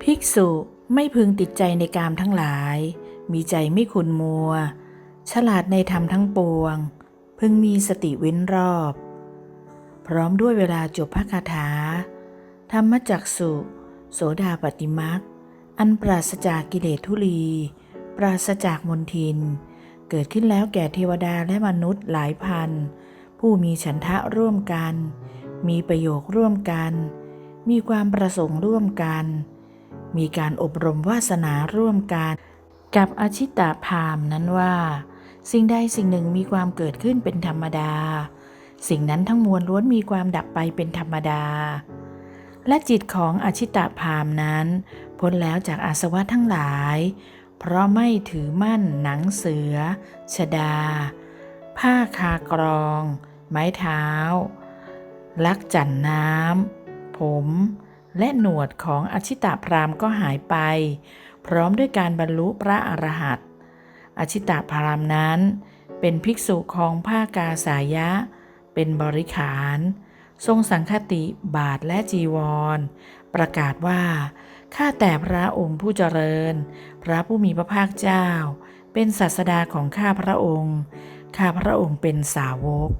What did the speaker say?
ภิกษุไม่พึงติดใจในกามทั้งหลาย มีใจไม่ขุนมัว ฉลาดในธรรมทั้งปวง พึงมีสติเว้นรอบ พร้อมด้วยเวลาจบพระคาถา ธรรมจักสุโสดาปฏิมักอันปราศจากกิเลสทุลี ปราศจากมนทิน เกิดขึ้นแล้วแก่เทวดาและมนุษย์หลายพัน ผู้มีฉันทะร่วมกัน มีประโยคร่วมกัน มีความประสงค์ร่วมกัน มีการอบรมวาสนาร่วมกันกับอชิตาพามนั้นว่า สิ่งใดสิ่งหนึ่งมีความเกิดขึ้นเป็นธรรมดา สิ่งนั้นทั้งมวลล้วนมีความดับไปเป็นธรรมดา และจิตของอชิตาพามนั้น พ้นแล้วจากอาสวะทั้งหลาย เพราะไม่ถือมั่นหนังเสือ ชดา ผ้าคากรอง ไม้เท้า ลักจันน้ำผม และหนวดของอชิตาพรามก็หายไป พร้อมด้วยการบรรลุพระอรหันต์อชิตาพรามนั้น เป็นภิกษุของผ้ากาสายะ เป็นบริขาร ทรงสังคติบาทและจีวร ประกาศว่า ข้าแต่พระองค์ผู้เจริญ พระผู้มีพระภาคเจ้า เป็นศาสดาของข้าพระองค์ ข้าพระองค์เป็นสาวก